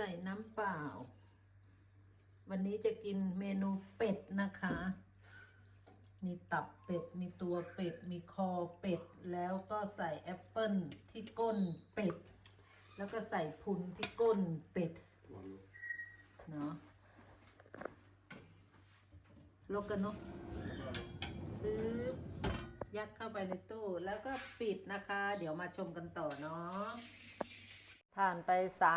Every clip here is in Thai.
ส่น้ำเปล่า วันนี้จะกินเมนูเป็ดนะคะ มีตับเป็ด มีตัวเป็ด มีคอเป็ด แล้วก็ใส่แอปเปิลที่ก้นเป็ด แล้วก็ใส่พุนที่ก้นเป็ด เนาะโลกันเนาะซื้อยัดเข้าไปในตู้แล้วก็ปิดนะคะ เดี๋ยวมาชมกันต่อเนาะ ผ่านไป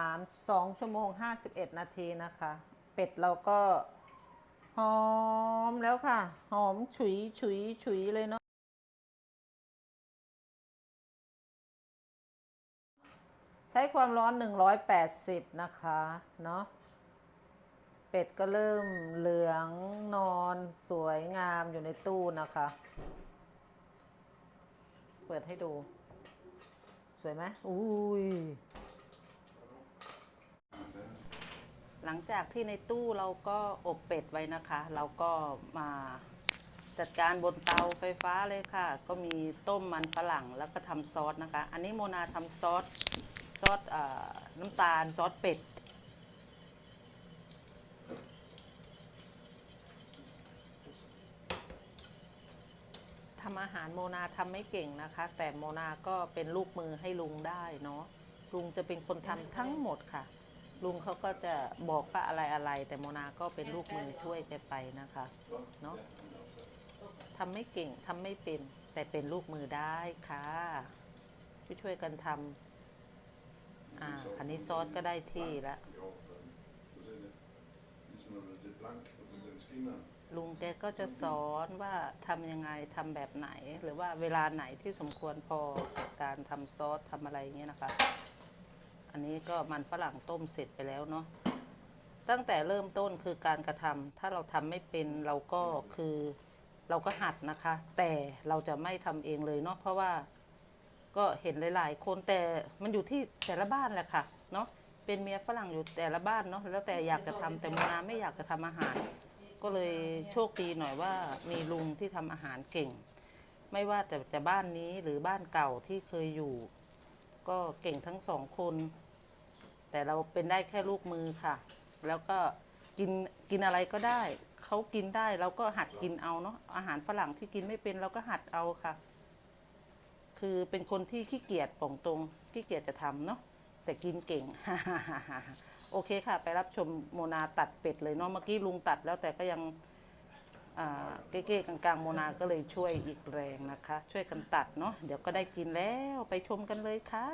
3 2ชั่วโมง51นาทีนะคะ เป็ดเราก็หอมแล้วค่ะ หอมฉุยฉุยฉุยเลยเนาะใช้ความร้อน 180 นะคะเนาะเป็ดก็เริ่มเหลืองนอนสวยงามอยู่ในตู้นะคะ เปิดให้ดู สวยไหมอุ้ย หลังจากที่ในตู้เราก็อบเป็ดไว้นะคะ เราก็มาจัดการบนเตาไฟฟ้าเลยค่ะ ก็มีต้มมันฝรั่งแล้วก็ทำซอสนะคะ อันนี้โมนาทำซอสซอสน้ำตาลซอสเป็ดทำอาหารโมนาทำไม่เก่งนะคะ แต่โมนาก็เป็นลูกมือให้ลุงได้เนาะลุงจะเป็นคนทำทั้งหมดค่ะ ลุงเขาก็จะบอกว่าอะไรอะไร แต่โมนาก็เป็นลูกมือช่วยแกไปนะคะเนาะทำไม่เก่งทำไม่เป็น แต่เป็นลูกมือได้ค่ะช่วยช่วยๆกันทำอ่าอันนี้ซอสก็ได้ที่แล้วลุงแกก็จะสอนว่าทำยังไงทำแบบไหน หรือว่าเวลาไหนที่สมควรพอกับการทำซอสทำอะไรเงี้ยนะคะ อันนี้ก็มันฝรั่งต้มเสร็จไปแล้วเนาะตั้งแต่เริ่มต้นคือการกระทำถ้าเราทำไม่เป็นเราก็คือเราก็หัดนะคะ แต่เราจะไม่ทำเองเลยเนาะเพราะว่าก็เห็นหลาย ๆ คนแต่มันอยู่ที่แต่ละบ้านแหละค่ะเนาะเป็นเมียฝรั่งอยู่แต่ละบ้านเนาะแล้วแต่อยากจะทำแต่โมนาไม่อยากจะทำอาหาร ก็เลยโชคดีหน่อยว่ามีลุงที่ทำอาหารเก่ง ไม่ว่าแต่จะบ้านนี้หรือบ้านเก่าที่เคยอยู่ ก็เก่งทั้งสองคน แต่เราเป็นได้แค่ลูกมือค่ะ แล้วก็กินกินอะไรก็ได้ เขากินได้เราก็หัดกินเอาเนาะอาหารฝรั่งที่กินไม่เป็นเราก็หัดเอาค่ะ คือเป็นคนที่ขี้เกียจป่องตรงขี้เกียจจะทำเนาะแต่กินเก่ง โอเคค่ะ ไปรับชมโมนาตัดเป็ดเลยเนาะเมื่อกี้ลุงตัดแล้วแต่ก็ยังเก้ๆกลางๆโมนาก็เลยช่วยอีกแรงนะคะ ช่วยกันตัดเนาะเดี๋ยวก็ได้กินแล้วไปชมกันเลยค่ะ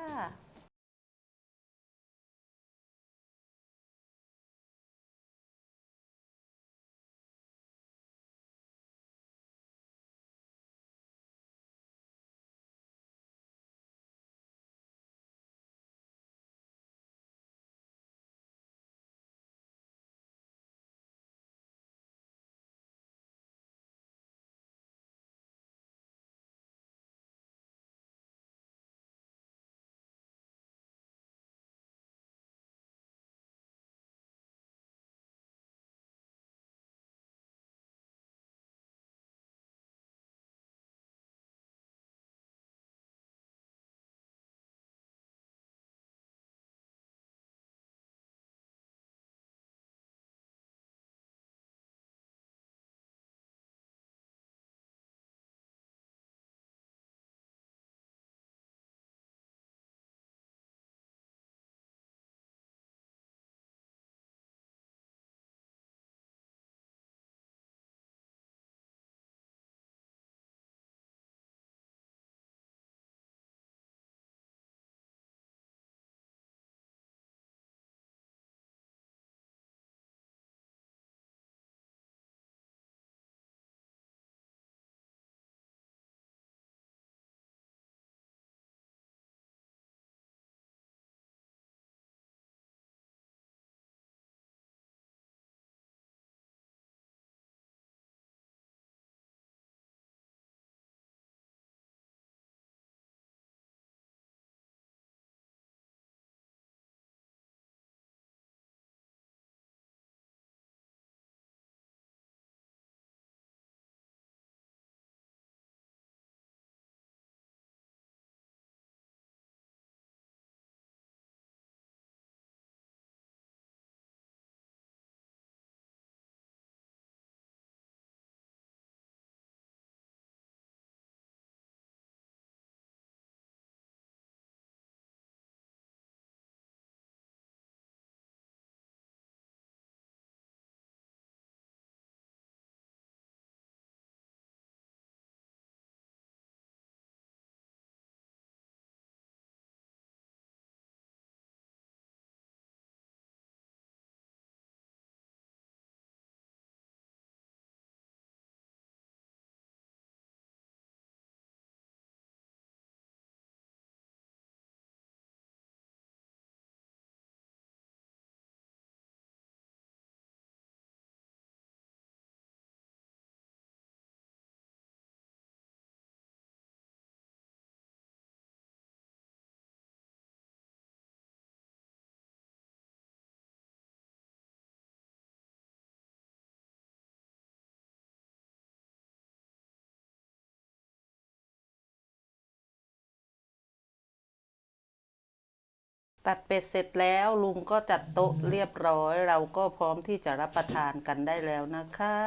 ตัดเป็ดเสร็จแล้วลุงก็จัดโต๊ะเรียบร้อย เราก็พร้อมที่จะรับประทานกันได้แล้วนะคะ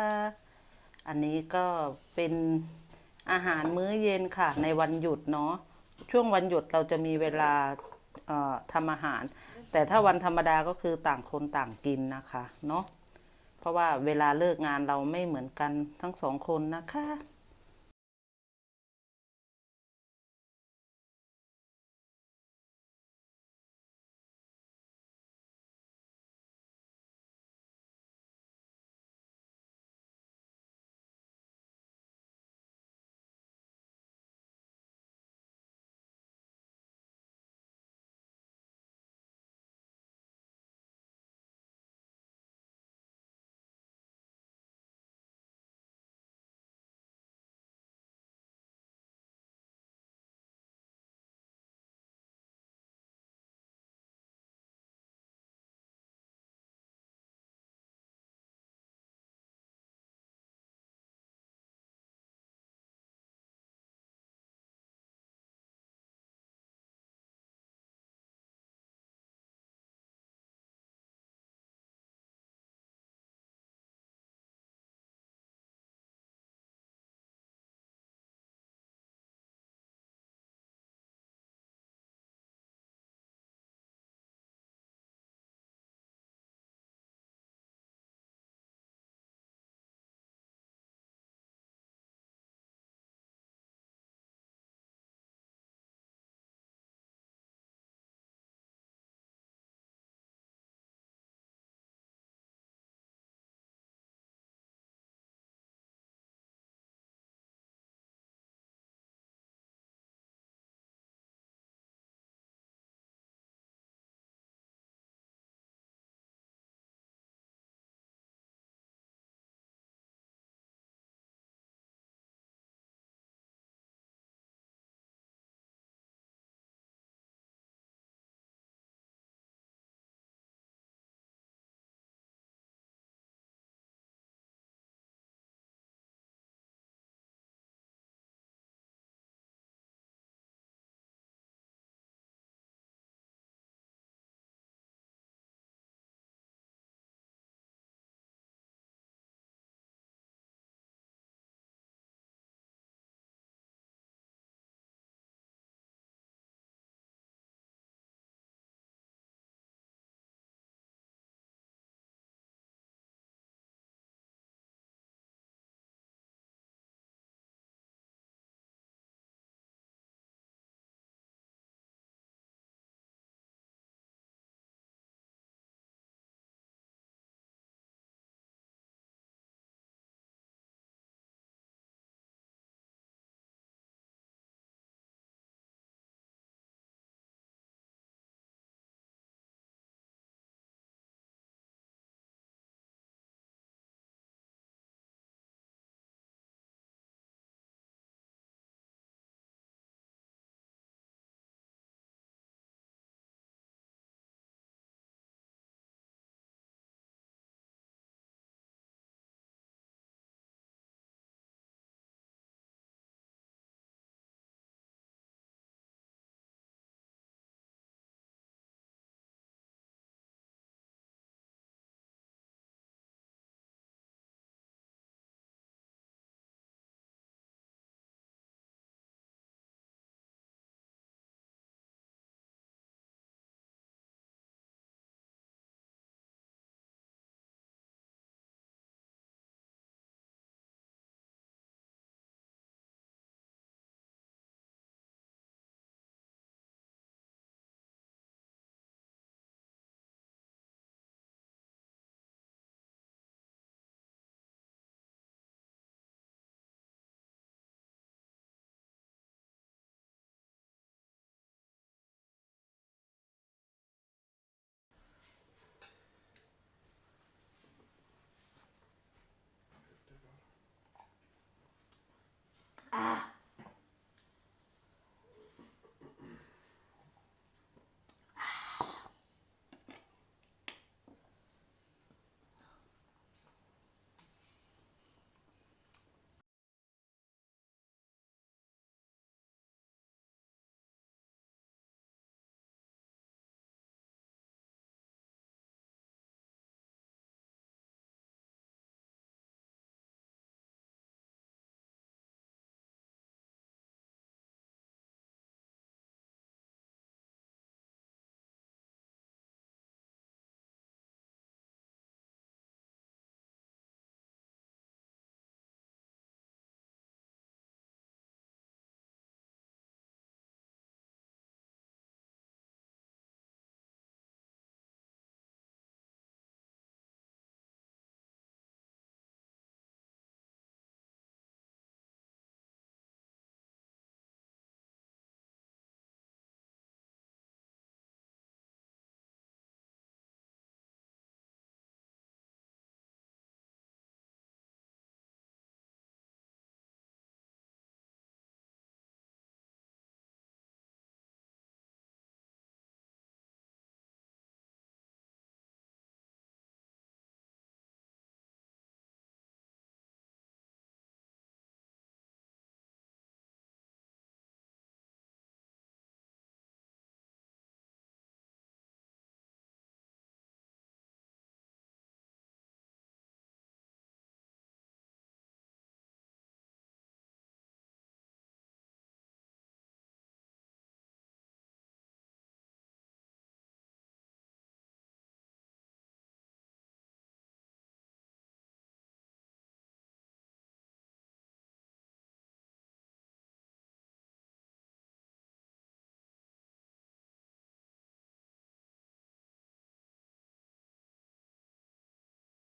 อันนี้ก็เป็นอาหารมื้อเย็นค่ะ ในวันหยุดเนาะช่วงวันหยุดเราจะมีเวลาทำอาหาร แต่ถ้าวันธรรมดาก็คือต่างคนต่างกินนะคะเนาะเพราะว่าเวลาเลิกงานเราไม่เหมือนกันทั้งสองคนนะคะ Ah,